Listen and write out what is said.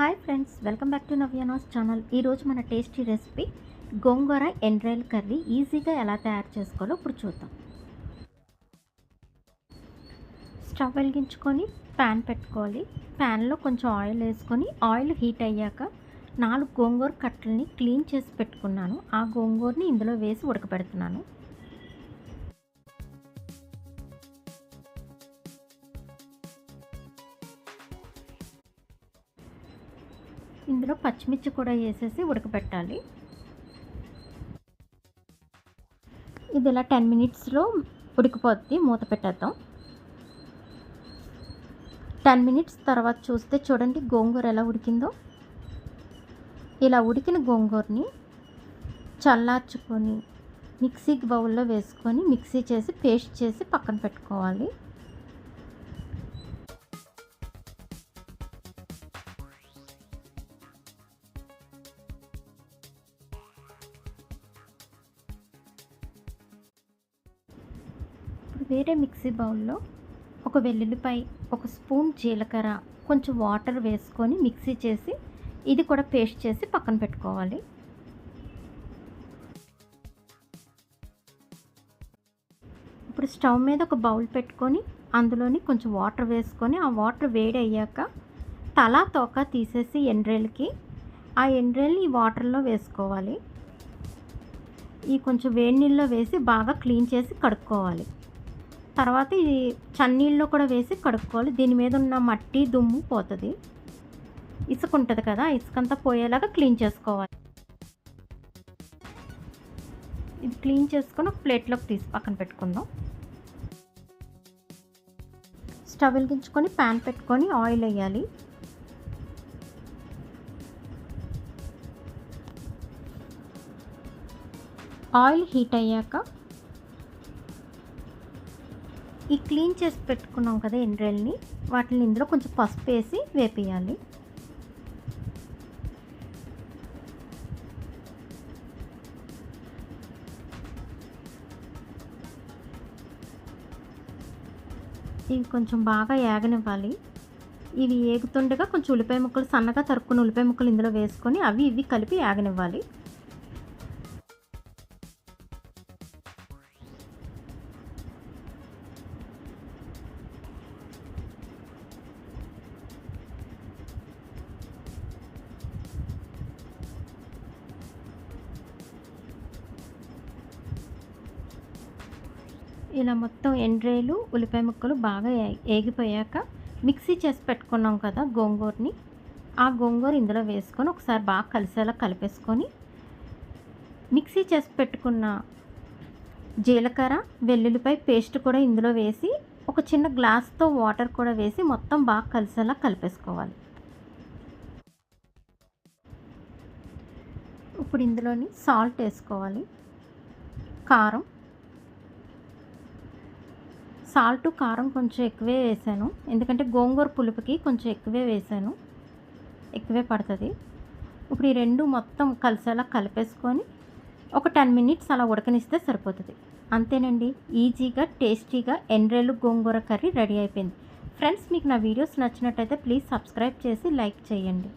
Hi friends welcome back to నవ్యానాస్ channel ఈరోజు మన tasty recipe gongura ఎండ్రాయిల్ కర్రీ. ఈజీగా ఎలా తయారు చేసుకోవాలో ఇప్పుడు చూద్దాం. స్టవ్ వెలిగించుకొని ప్యాన్ పెట్టుకోవాలి. ప్యాన్లో కొంచెం ఆయిల్ వేసుకొని ఆయిల్ హీట్ అయ్యాక నాలుగు గోంగూర కట్టలని క్లీన్ చేసి పెట్టుకున్నాను. ఆ గోంగూరని ఇందులో వేసి ఉడకబెడుతున్నాను. ఇందులో పచ్చిమిర్చి కూడా వేసేసి ఉడకబెట్టాలి. ఇది ఇలా టెన్ మినిట్స్లో ఉడికిపోద్ది మూత పెట్టేద్దాం. టెన్ మినిట్స్ తర్వాత చూస్తే చూడండి గోంగూర ఎలా ఉడికిందో. ఇలా ఉడికిన గోంగూరని చల్లార్చుకొని మిక్సీకి బౌల్లో వేసుకొని మిక్సీ చేసి పేస్ట్ చేసి పక్కన పెట్టుకోవాలి. వేరే మిక్సీ బౌల్లో ఒక వెల్లుల్లిపాయ ఒక స్పూన్ జీలకర్ర కొంచెం వాటర్ వేసుకొని మిక్సీ చేసి ఇది కూడా పేస్ట్ చేసి పక్కన పెట్టుకోవాలి. ఇప్పుడు స్టవ్ మీద ఒక బౌల్ పెట్టుకొని అందులోని కొంచెం వాటర్ వేసుకొని ఆ వాటర్ వేడి అయ్యాక తలా తోక తీసేసి ఎండ్రేలకి ఆ ఎండ్రేల్ని ఈ వాటర్లో వేసుకోవాలి. ఈ కొంచెం వేడి నీళ్ళలో వేసి బాగా క్లీన్ చేసి కడుక్కోవాలి. తర్వాత ఇది చన్నీళ్ళలో కూడా వేసి కడుక్కోవాలి. దీని మీద ఉన్న మట్టి దుమ్ము పోతుంది. ఇసుక ఉంటుంది కదా ఇసుకంతా పోయేలాగా క్లీన్ చేసుకోవాలి. ఇది క్లీన్ చేసుకొని ఒక ప్లేట్లోకి తీసి పక్కన పెట్టుకుందాం. స్టవ్ వెలిగించుకొని ప్యాన్ పెట్టుకొని ఆయిల్ వేయాలి. ఆయిల్ హీట్ అయ్యాక ఈ క్లీన్ చేసి పెట్టుకున్నాం కదా ఎండ్రాయిల్ని వాటిని ఇందులో కొంచెం పసుపు వేసి వేపేయాలి. ఇవి కొంచెం బాగా ఏగనివ్వాలి. ఇవి ఏగుతుండగా కొంచెం ఉల్లిపాయ ముక్కలు సన్నగా తరుక్కున్న ఉల్లిపాయ ముక్కలు ఇందులో వేసుకొని అవి ఇవి కలిపి ఏగనివ్వాలి. ఇలా మొత్తం ఎండ్రేలు ఉల్లిపాయ ముక్కలు బాగా ఏగిపోయాక మిక్సీ చేసి పెట్టుకున్నాం కదా గోంగూరని. ఆ గోంగూర ఇందులో వేసుకొని ఒకసారి బాగా కలిసేలా కలిపేసుకొని మిక్సీ చేసి పెట్టుకున్న జీలకర్ర వెల్లుల్లిపాయ పేస్ట్ కూడా ఇందులో వేసి ఒక చిన్న గ్లాస్తో వాటర్ కూడా వేసి మొత్తం బాగా కలిసేలా కలిపేసుకోవాలి. ఇప్పుడు ఇందులోని సాల్ట్ వేసుకోవాలి. కారం సాల్ట్ కారం కొంచెం ఎక్కువే వేసాను. ఎందుకంటే గోంగూర పులుపుకి కొంచెం ఎక్కువే వేసాను. ఎక్కువే పడుతుంది. ఇప్పుడు ఈ రెండు మొత్తం కలిసేలా కలిపేసుకొని ఒక టెన్ మినిట్స్ అలా ఉడకనిస్తే సరిపోతుంది. అంతేనండి. ఈజీగా టేస్టీగా ఎండ్రేలు గోంగూర కర్రీ రెడీ అయిపోయింది. ఫ్రెండ్స్ మీకు నా వీడియోస్ నచ్చినట్టయితే ప్లీజ్ సబ్స్క్రైబ్ చేసి లైక్ చేయండి.